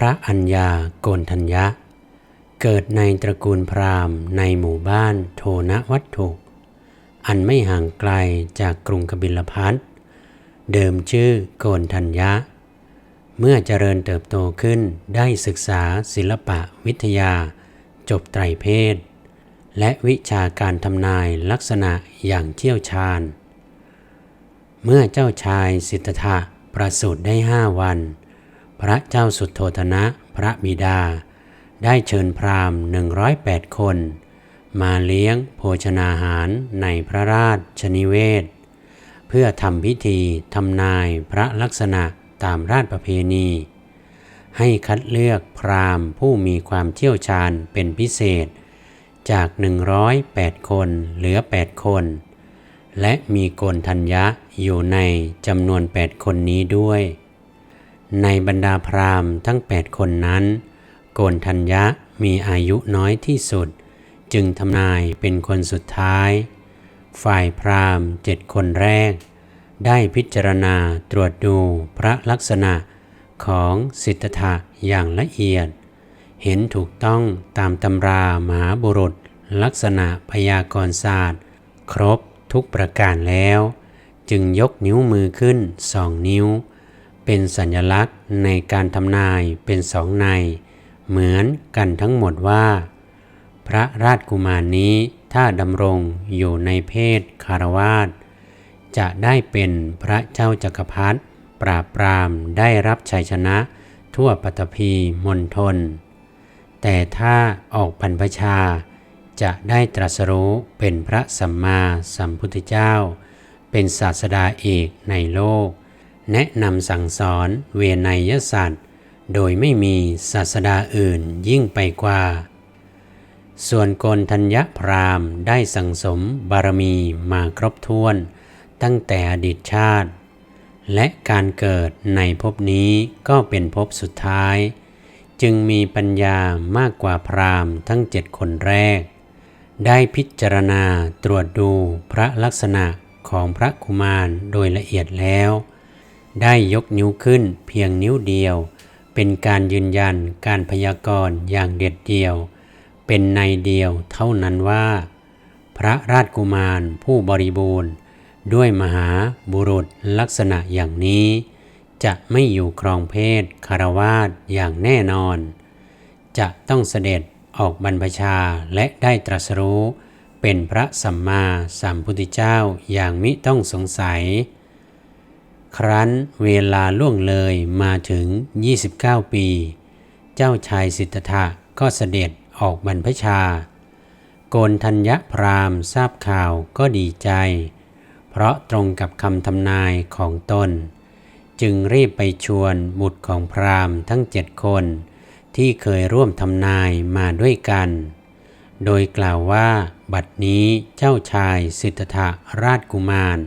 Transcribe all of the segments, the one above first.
พระอัญญาโกนทัญญะ เกิดในตระกูลพราหมณ์ในหมู่บ้านโทนวัตถุอันไม่ห่างไกลจากกรุงกบิลพัทเดิมชื่อโกนทัญญะ เมื่อเจริญเติบโตขึ้นได้ศึกษาศิลปะวิทยา จบไตรเพศ และวิชาการทำนายลักษณะอย่างเชี่ยวชาญ เมื่อเจ้าชายสิทธัตถะประสูติได้ห้าวัน พระเจ้าสุดโทธนะพระบิดา ได้เชิญพราหมณ์108คน มาเลี้ยงโภชนาหารในพระราชนิเวศ เพื่อทำพิธีทำนายพระลักษณะตามราชประเพณี ให้คัดเลือกพราหมณ์ผู้มีความเชี่ยวชาญเป็นพิเศษ จาก 108 คนเหลือ 8 คน และมีโกนทัญญะอยู่ในจำนวน 8 คนนี้ด้วย ในบรรดาพราหมณ์ทั้ง 8 คนนั้น โกนทัญญะมีอายุน้อยที่สุด จึงทำนายเป็นคนสุดท้าย ฝ่ายพราหมณ์เจ็ดคนแรก ได้พิจารณาตรวจดูพระลักษณะของสิทธัตถะอย่างละเอียด เห็นถูกต้องตามตำรามหาบุรุษ ลักษณะพยากรณศาสตร์ ครบทุกประการแล้ว จึงยกนิ้วมือขึ้นสองนิ้ว เป็นสัญลักษณ์ในการทำนายเป็นสองใน เหมือนกันทั้งหมดว่า พระราชกุมารนี้ถ้าดำรงอยู่ในเพศคารวาสจะได้เป็นพระเจ้าจักรพรรดิปราบปรามได้รับชัยชนะทั่วปฐพีมณฑลแต่ถ้าออกบรรพชา จะได้ตรัสรู้เป็นพระสัมมาสัมพุทธเจ้า เป็นศาสดาเอกในโลก แนะนำสั่งสอนเวนยศาสตว์โดยไม่มีศาสดาอื่นยิ่งไปกว่า ส่วนโกนทัญญพรามได้สั่งสมบารมีมาครบถ้วน ตั้งแต่อดีตชาติ และการเกิดในภพนี้ก็เป็นภพสุดท้าย จึงมีปัญญามากกว่าพรามทั้งเจ็ดคนแรก ได้พิจารณาตรวจดูพระลักษณะของพระกุมารโดยละเอียดแล้ว ได้ยกนิ้วขึ้นเพียงนิ้วเดียว เป็นการยืนยันการพยากรณ์อย่างเด็ดเดี่ยว เป็นในเดียวเท่านั้นว่า พระราชกุมารผู้บริบูรณ์ ด้วยมหาบุรุษลักษณะอย่างนี้ จะไม่อยู่ครองเพศคารวาสอย่างแน่นอน จะต้องเสด็จออกบรรพชาและได้ตรัสรู้ เป็นพระสัมมาสัมพุทธเจ้าอย่างมิต้องสงสัย ครั้นเวลาล่วงเลยมาถึง 29 ปี เจ้าชายสิทธัตถะก็เสด็จออกบรรพชา โกนทัญญพรามทราบข่าวก็ดีใจ เพราะตรงกับคำทำนายของตน จึงรีบไปชวนบุตรของพราหม์ทั้งเจ็ดคน ที่เคยร่วมทำนายมาด้วยกัน โดยกล่าวว่าบัดนี้เจ้าชายสิทธัตถะราชกุมาร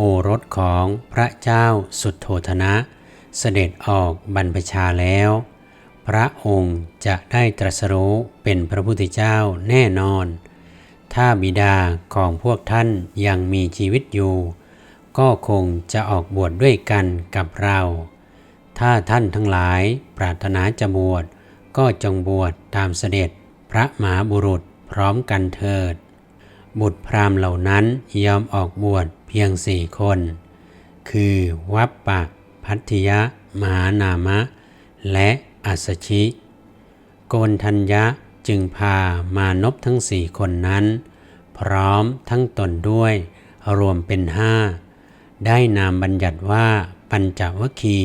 โอรสของพระเจ้าสุดโทธนะ เสด็จออกบรรพชาแล้ว พระองค์จะได้ตรัสรู้เป็นพระพุทธเจ้าแน่นอน ถ้าบิดาของพวกท่านยังมีชีวิตอยู่ ก็คงจะออกบวชดด้วยกันกับเรา ถ้าท่านทั้งหลายปรารถนาจะบวชก็จงบวชตามเสด็จพระมหาบุรุษพร้อมกันเถิด บุตรพราหมณ์เหล่านั้นยอมออกบวชเพียงสี่คน คือวัปปะ พัทธิยะ มหานามะ และอัสชิ โกนทัญญะจึงพามานพทั้งสี่คนนั้น พร้อมทั้งตนด้วยรวมเป็นห้า ได้นามบัญญัติว่าปัญจวัคคี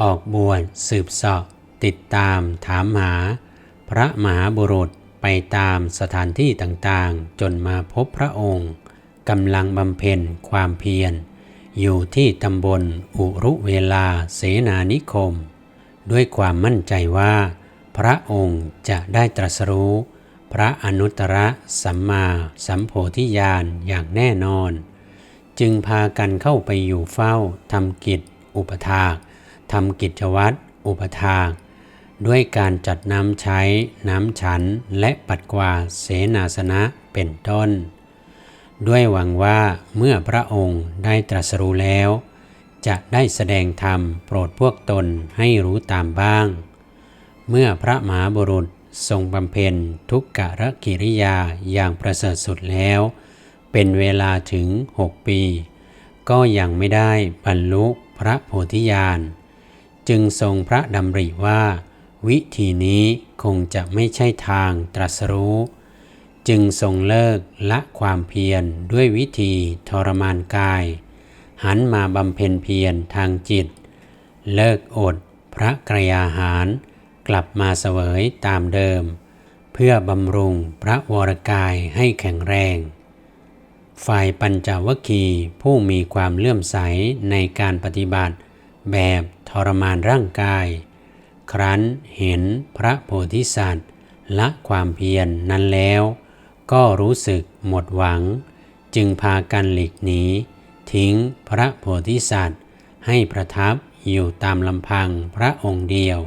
ออกบวชสืบเสาะติดตามถามหา พระมหาบุรุษ ไปตามสถานที่ต่างๆ จนมาพบพระองค์กำลังบำเพ็ญความเพียร อยู่ที่ตำบลอุรุเวลาเสนานิคม ด้วยความมั่นใจว่า พระองค์จะได้ตรัสรู้ พระอนุตตรสัมมาสัมโพธิญาณอย่างแน่นอน จึงพากันเข้าไปอยู่เฝ้าทำกิจ อุปถากทำกิจวัตรอุปถาก ด้วยการจัดน้ำใช้ น้ำฉัน และปัดกวาดเสนาสนะเป็นต้น ด้วยหวังว่าเมื่อพระองค์ได้ตรัสรู้แล้ว จะได้แสดงธรรมโปรดพวกตนให้รู้ตามบ้าง เมื่อพระมหาบุรุษทรงบำเพ็ญทุกกะรกิริยาอย่างประเสริฐสุดแล้ว เป็นเวลาถึงหกปี ก็ยังไม่ได้บรรลุพระโพธิญาณ จึงทรงพระดำริว่า วิธีนี้คงจะไม่ใช่ทางตรัสรู้ จึงทรงเลิกละความเพียรด้วยวิธีทรมานกาย หันมาบำเพ็ญเพียรทางจิต เลิกอดพระกรยาหาร กลับมาเสวยตามเดิม เพื่อบำรุงพระวรกายให้แข็งแรง ฝ่ายปัญจวคีผู้มีความเลื่อมใสในการปฏิบัติ แบบทรมานร่างกาย ครั้นเห็นพระโพธิสัตว์ละความเพียรนนั้นแล้ว ก็รู้สึกหมดหวัง จึงพากันหลีกหนีทิ้งพระโพธิสัตว์ ให้ประทับอยู่ตามลำพังพระองค์เดียว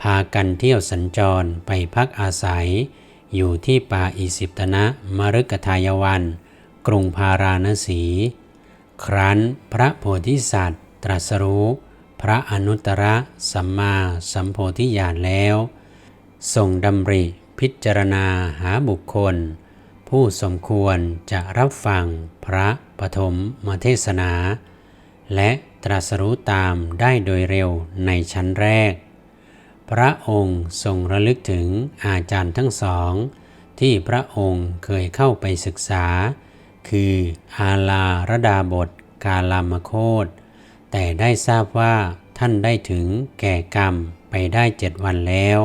พากันเที่ยวสัญจรไปพักอาศัย อยู่ที่ป่าอิสิปตนะมฤกทายวัน กรุงพาราณสี ครั้นพระโพธิสัตว์ตรัสรู้ พระอนุตตรสัมมาสัมโพธิญาณแล้วทรงดำริพิจารณาหาบุคคล ผู้สมควรจะรับฟังพระปฐมมเทศนา และตรัสรู้ตามได้โดยเร็วในชั้นแรก พระองค์ทรงระลึกถึงอาจารย์ทั้งสอง ที่พระองค์เคยเข้าไปศึกษา คืออาลาระดาบทกาลามโคต แต่ได้ทราบว่าท่านได้ถึงแก่กรรมไปได้เจ็ดวันแล้ว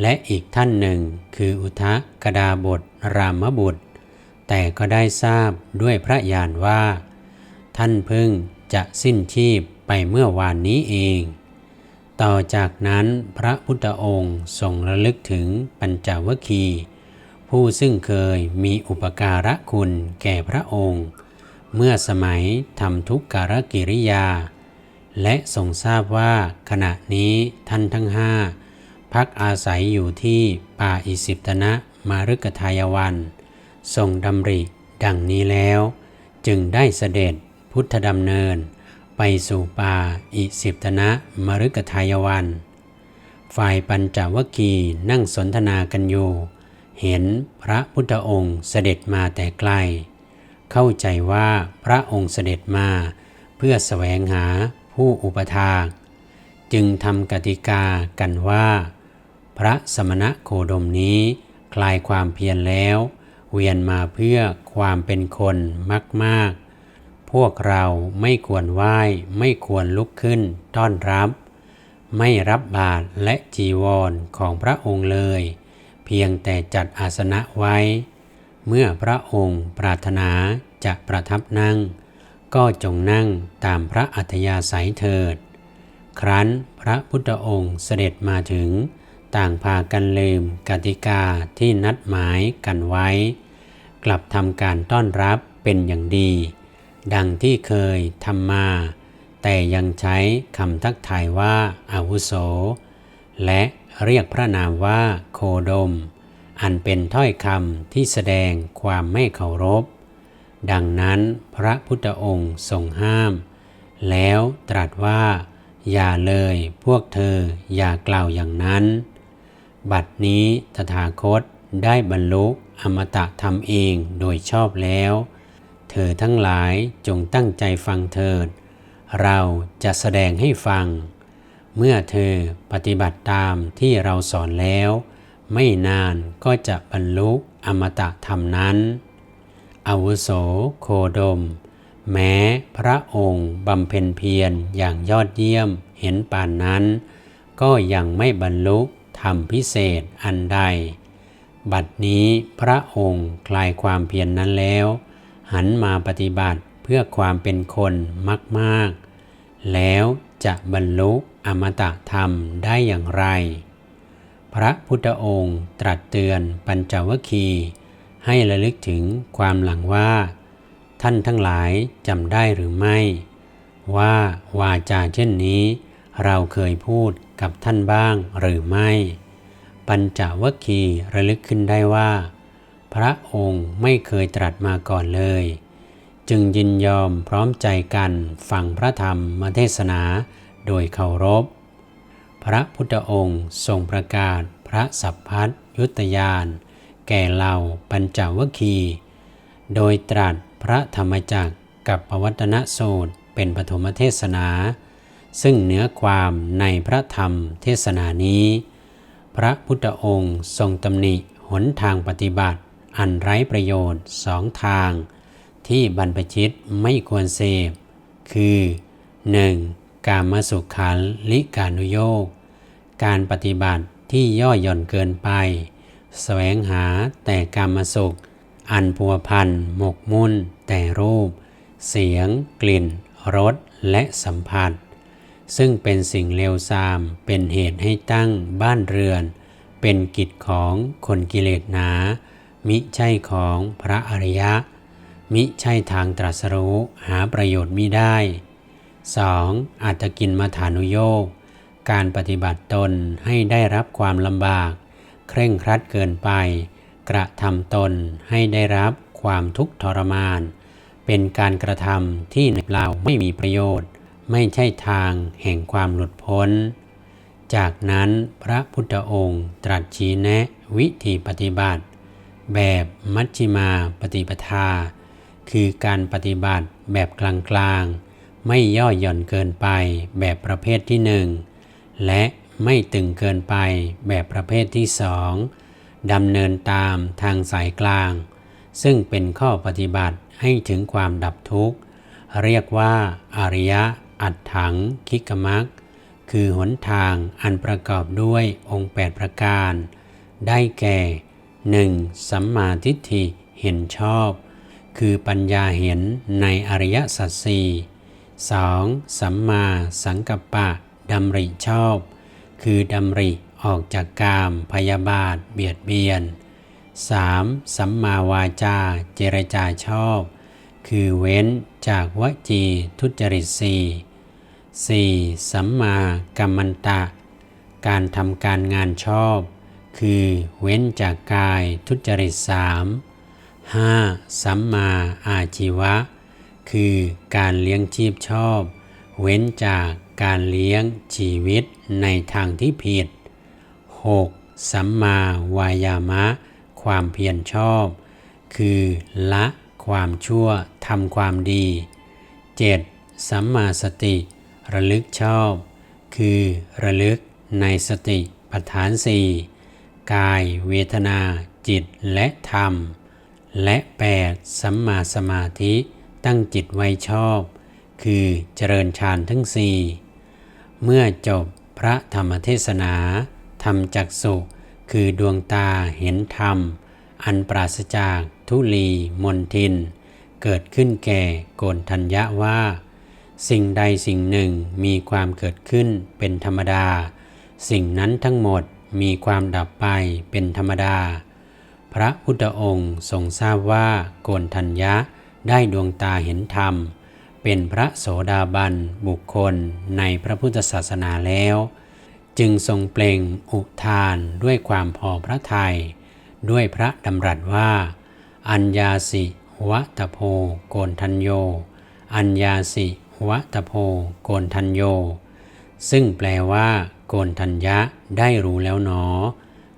และอีกท่านหนึ่งคืออุทะกดาบทรามบุตร แต่ก็ได้ทราบด้วยพระญาณว่า ท่านเพิ่งจะสิ้นชีพไปเมื่อวานนี้เอง ต่อจากนั้นพระพุทธองค์ทรงระลึกถึงปัญจวคี ผู้ซึ่งเคยมีอุปการะคุณแก่พระองค์ เมื่อสมัยทำทุกการกิริยา และทรงทราบว่าขณะนี้ท่านทั้งห้าพักอาศัยอยู่ที่ป่าอิสิปตนะมารุกทายวันทรงดำริดังนี้แล้ว จึงได้เสด็จพุทธดำเนิน ไปสู่ป่าอิสิปตนะมรุกทายวัน ฝ่ายปัญจวคีนั่งสนทนากันอยู่ เห็นพระพุทธองค์เสด็จมาแต่ไกล เข้าใจว่าพระองค์เสด็จมา เพื่อแสวงหาผู้อุปถาจึงทำกติกากันว่า พระสมณะโคดมนี้คลายความเพียรแล้ว เวียนมาเพื่อความเป็นคนมากๆ พวกเราไม่ควรไหว้ไม่ควรลุกขึ้นต้อนรับ ไม่รับบาตรและจีวรของพระองค์เลย เพียงแต่จัดอาสนะไว้ เมื่อพระองค์ปรารถนาจะประทับนั่ง ก็จงนั่งตามพระอัธยาศัยเถิด ครั้นพระพุทธองค์เสด็จมาถึง ต่างพากันลืมกติกาที่นัดหมายกันไว้ กลับทำการต้อนรับเป็นอย่างดี ดังที่เคยทำมา แต่ยังใช้คำทักทายว่าอาวุโส และเรียกพระนามว่าโคดม อันเป็นถ้อยคำที่แสดงความไม่เคารพ ดังนั้นพระพุทธองค์ทรงห้าม แล้วตรัสว่า อย่าเลยพวกเธออย่ากล่าวอย่างนั้น บัดนี้ตถาคตได้บรรลุอมตะธรรมเองโดยชอบแล้ว เธอทั้งหลายจงตั้งใจฟังเถิด เราจะแสดงให้ฟัง เมื่อเธอปฏิบัติตามที่เราสอนแล้ว ไม่นานก็จะบรรลุอมตะธรรมนั้น อวุโสโคดม แม้พระองค์บำเพ็ญเพียรอย่างยอดเยี่ยมเห็นป่านนั้น ก็ยังไม่บรรลุธรรมพิเศษอันใด บัดนี้พระองค์คลายความเพียรนนั้นแล้ว หันมาปฏิบัติเพื่อความเป็นคนมาก ๆ แล้วจะบรรลุอมตะธรรมได้อย่างไร พระพุทธองค์ตรัสเตือนปัญจวัคคีย์ให้ระลึกถึงความหลังว่า ท่านทั้งหลายจำได้หรือไม่ ว่าวาจาเช่นนี้ เราเคยพูดกับท่านบ้างหรือไม่ ปัญจวัคคีย์ระลึกขึ้นได้ว่า พระองค์ไม่เคยตรัสมาก่อนเลย จึงยินยอมพร้อมใจกันฟังพระธรรมมาเทศนาโดยเคารพ พระพุทธองค์ทรงประกาศพระสัพพัทยุตยาน แก่เหล่าปัญจวคีโดยตรัสพระธรรมจักรกับปวัตนสูตรเป็นปฐมเทศนา ซึ่งเนื้อความในพระธรรมเทศนานี้ พระพุทธองค์ทรงตำหนิหนทางปฏิบัติ อันไร้ประโยชน์สองทาง ที่บรรพชิตไม่ควรเสพ คือ 1. การมาสุขขันลิกานุโยกการปฏิบัติที่ย่อหย่อนเกินไป แสวงหาแต่การมสุข อันพัวพันหมกมุ่น แต่รูป เสียง กลิ่นรสและสัมผัส ซึ่งเป็นสิ่งเลวทรามเป็นเหตุให้ตั้งบ้านเรือน เป็นกิจของคนกิเลสหนา มิใช่ของพระอริยะ มิใช่ทางตรัสรู้หาประโยชน์มิได้ 2. อัตตกินมาฐานุโยกการปฏิบัติตนให้ได้รับความลำบาก เคร่งครัดเกินไป กระทำตนให้ได้รับความทุกข์ทรมาน เป็นการกระทำที่ในเปล่าไม่มีประโยชน์ ไม่ใช่ทางแห่งความหลุดพ้น จากนั้นพระพุทธองค์ตรัสชี้แนะวิธีปฏิบัติ แบบมัชฌิมาปฏิปทา คือการปฏิบัติแบบกลางๆ ไม่ย่อหย่อนเกินไปแบบประเภทที่หนึ่งและไม่ตึงเกินไปแบบประเภทที่สองดำเนินตามทางสายกลาง ซึ่งเป็นข้อปฏิบัติให้ถึงความดับทุกข์ เรียกว่าอริยะอัตถังคิกมักคือหนทางอันประกอบด้วยองค์ 8 ประการ ได้แก่ 1. สัมมาทิฏฐิเห็นชอบ คือปัญญาเห็นในอริยสัจสี่ 2. สัมมาสังกัปปะดำริชอบ คือดำริออกจากกามพยาบาท เบียดเบียน 3. สัมมาวาจา เจรจาชอบ คือเว้นจากวจีทุจริตสี่ 4. สัมมากัมมันตะ การทำการงานชอบ คือเว้นจากกายทุจริตสาม 5. สัมมาอาชีวะ คือการเลี้ยงชีพชอบ เว้นจากการเลี้ยงชีวิตในทางที่ผิด 6. สัมมาวายามะ ความเพียรชอบ คือละความชั่วทำความดี 7. สัมมาสติ ระลึกชอบ คือระลึกในสติปัฏฐานสี่กายเวทนาจิตและธรรม และ 8. สัมมาสมาธิ ตั้งจิตไว้ชอบ คือเจริญฌานทั้งสี่เมื่อจบพระธรรมเทศนาธรรมจักสุคือดวงตาเห็นธรรม อันปราศจากทุลีมนทิน เกิดขึ้นแก่โกนทัญญะว่า สิ่งใดสิ่งหนึ่งมีความเกิดขึ้นเป็นธรรมดา สิ่งนั้นทั้งหมดมีความดับไปเป็นธรรมดา พระพุทธองค์ทรงทราบว่าโกนทัญญะ ได้ดวงตาเห็นธรรม เป็นพระโสดาบันบุคคลในพระพุทธศาสนาแล้ว จึงทรงเปล่งอุทานด้วยความพอพระทยัยด้วยพระดำรัสว่า อัญญาสิวะตโพโกนทัญโย อัญญาสิวะตโพโกนทัญโย ซึ่งแปลว่า โกนทัญญะได้รู้แล้วหนอ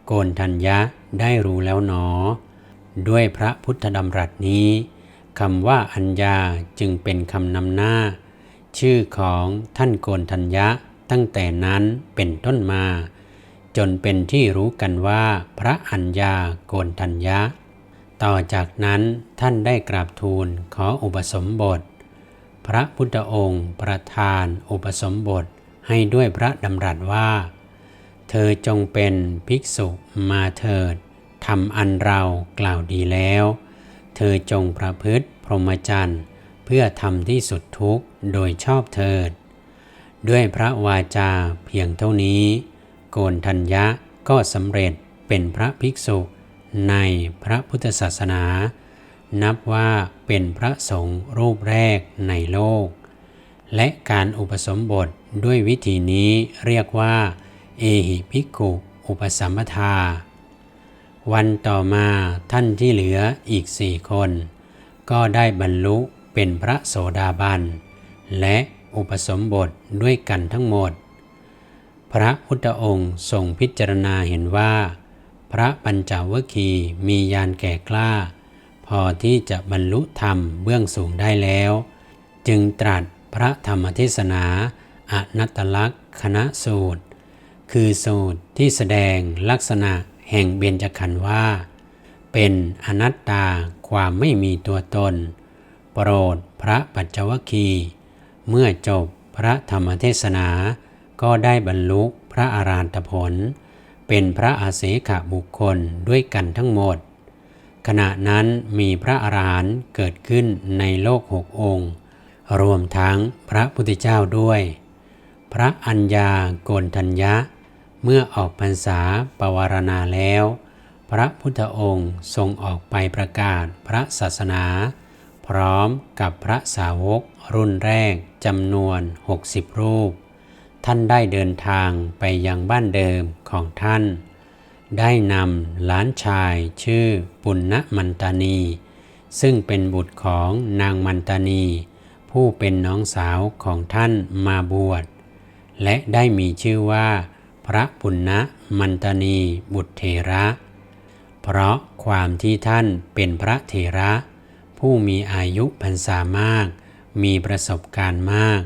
โกนทัญญะได้รู้แล้วหนอ ด้วยพระพุทธดำรัสนี้ คำว่าอัญญาจึงเป็นคำนำหน้า ชื่อของท่านโกนทัญญะตั้งแต่นั้นเป็นต้นมา จนเป็นที่รู้กันว่าพระอัญญาโกนทัญญะ ต่อจากนั้นท่านได้กราบทูลขออุปสมบท พระพุทธองค์ประทานอุปสมบทให้ด้วยพระดำรัสว่า เธอจงเป็นภิกษุมาเถิดทำอันเรากล่าวดีแล้ว เธอจงประพฤติพรหมจรรย์ เพื่อทำที่สุดทุกข์โดยชอบเถิดด้วยพระวาจาเพียงเท่านี้ โกนทัญญะก็สำเร็จเป็นพระภิกษุในพระพุทธศาสนา นับว่าเป็นพระสงฆ์รูปแรกในโลก และการอุปสมบทด้วยวิธีนี้เรียกว่า เอหิภิกขุ อุปสัมปทา วันต่อมาท่านที่เหลืออีกสี่คน ก็ได้บรรลุเป็นพระโสดาบัน และอุปสมบทด้วยกันทั้งหมด พระพุทธองค์ทรงพิจารณาเห็นว่า พระปัญจวคีมียานแก่กล้า พอที่จะบรรลุธรรมเบื้องสูงได้แล้ว จึงตรัสพระธรรมเทศนาอนัตตลักษณ์คณะสูตร คือสูตรที่แสดงลักษณะ แห่งเบญจขันธ์ว่า เป็นอนัตตาความไม่มีตัวตน โปรดพระปัจจวคี เมื่อจบพระธรรมเทศนา ก็ได้บรรลุพระอาราหันตผล เป็นพระอาเสขบุคคลด้วยกันทั้งหมด ขณะนั้นมีพระอาหารหันต์เกิดขึ้นในโลกหกองค์ รวมทั้งพระพุทธเจ้าด้วย พระอัญญาโกนทัญญะ เมื่อออกพรรษาปวารณาแล้ว พระพุทธองค์ทรงออกไปประกาศพระศาสนา พร้อมกับพระสาวกรุ่นแรกจำนวน 60 รูป ท่านได้เดินทางไปยังบ้านเดิมของท่าน ได้นำหลานชายชื่อปุณณมันตานี ซึ่งเป็นบุตรของนางมันตานี ผู้เป็นน้องสาวของท่านมาบวช และได้มีชื่อว่า พระปุณณมันตนีบุตรเถระ เพราะความที่ท่านเป็นพระเถระ ผู้มีอายุพรรษามาก มีประสบการณ์มาก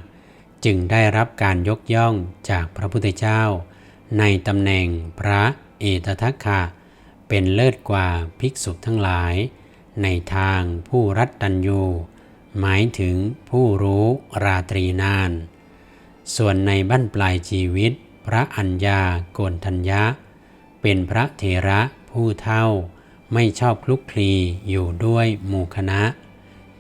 จึงได้รับการยกย่องจากพระพุทธเจ้า ในตำแหน่งพระเอตทัคคะเป็นเลิศกว่าภิกษุทั้งหลาย ในทางผู้รัตตัญญูหมายถึงผู้รู้ราตรีนาน ส่วนในบั้นปลายชีวิต พระอัญญาโกนทัญญะ เป็นพระเถระผู้เท่า ไม่ชอบคลุกคลีอยู่ด้วยหมู่คณะ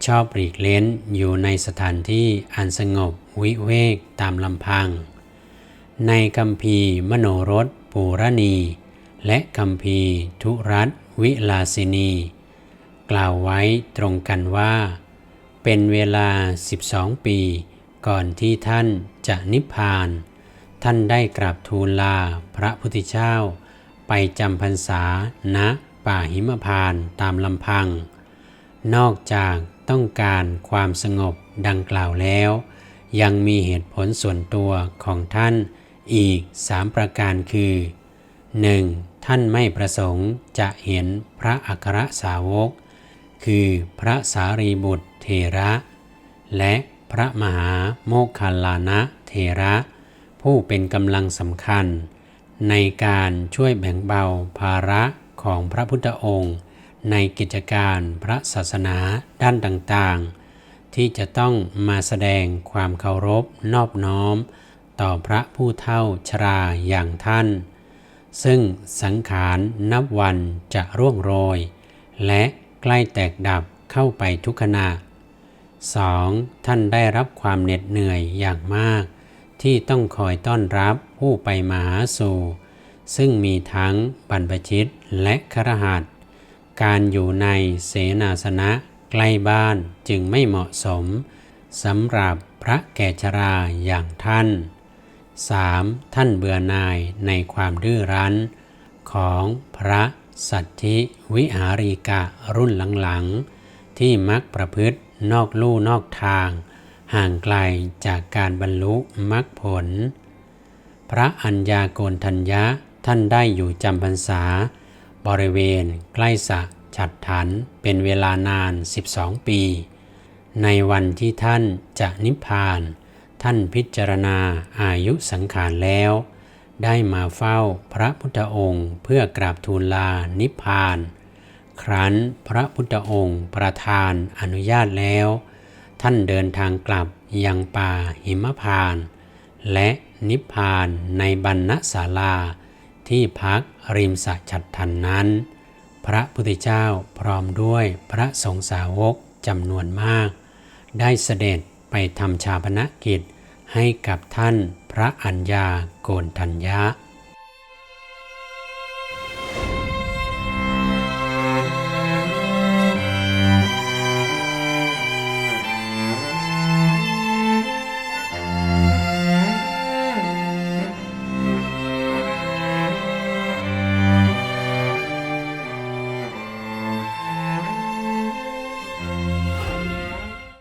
ชอบปลีกเล้นอยู่ในสถานที่อันสงบวิเวกตามลำพัง ในคำพีมโนรสปูรณี และคำพีทุรัตวิลาสินี กล่าวไว้ตรงกันว่า เป็นเวลา 12 ปี ก่อนที่ท่านจะนิพพาน ท่านได้กราบทูลลาพระพุทธเจ้า ไปจำพรรษาณป่าหิมพานต์ตามลำพัง นอกจากต้องการความสงบดังกล่าวแล้ว ยังมีเหตุผลส่วนตัวของท่านอีกสามประการคือ 1. ท่านไม่ประสงค์จะเห็นพระอัครสาวก คือพระสารีบุตรเทระ และพระมหาโมคคัลลานะเทระ ผู้เป็นกำลังสำคัญ ในการช่วยแบ่งเบาภาระของพระพุทธองค์ ในกิจการพระศาสนาด้านต่างๆ ที่จะต้องมาแสดงความเคารพนอบน้อม ต่อพระผู้เท่าชราอย่างท่าน ซึ่งสังขารนับวันจะร่วงโรย และใกล้แตกดับเข้าไปทุกขณะ 2. ท่านได้รับความเหน็ดเหนื่อยอย่างมาก ที่ต้องคอยต้อนรับผู้ไปมาหาสู่ ซึ่งมีทั้งบรรพชิตและครหัสการอยู่ในเสนาสนะใกล้บ้านจึงไม่เหมาะสมสำหรับพระแก่ชราอย่างท่าน 3. ท่านเบื่อหน่ายในความดื้อรั้น ของพระสัทธิวิหารีกะรุ่นหลังๆ ที่มักประพฤตินอกลู่นอกทาง ห่างไกลจากการบรรลุมรรคผล พระอัญญาโกนทัญญะท่านได้อยู่จำพรรษา บริเวณใกล้สะฉัดถันเป็นเวลานาน 12 ปี ในวันที่ท่านจะนิพพาน ท่านพิจารณาอายุสังขารแล้ว ได้มาเฝ้าพระพุทธองค์เพื่อกราบทูลลานิพพาน ครั้นพระพุทธองค์ประทานอนุญาตแล้ว ท่านเดินทางกลับยังป่าหิมพาน และนิพพานในบรรณศาลา ที่พักริมสระฉัดทันนั้น พระพุทธเจ้าพร้อมด้วยพระสงฆ์สาวกจำนวนมาก ได้เสด็จไปทำชาปนกิจให้กับท่านพระอัญญาโกนทัญญะ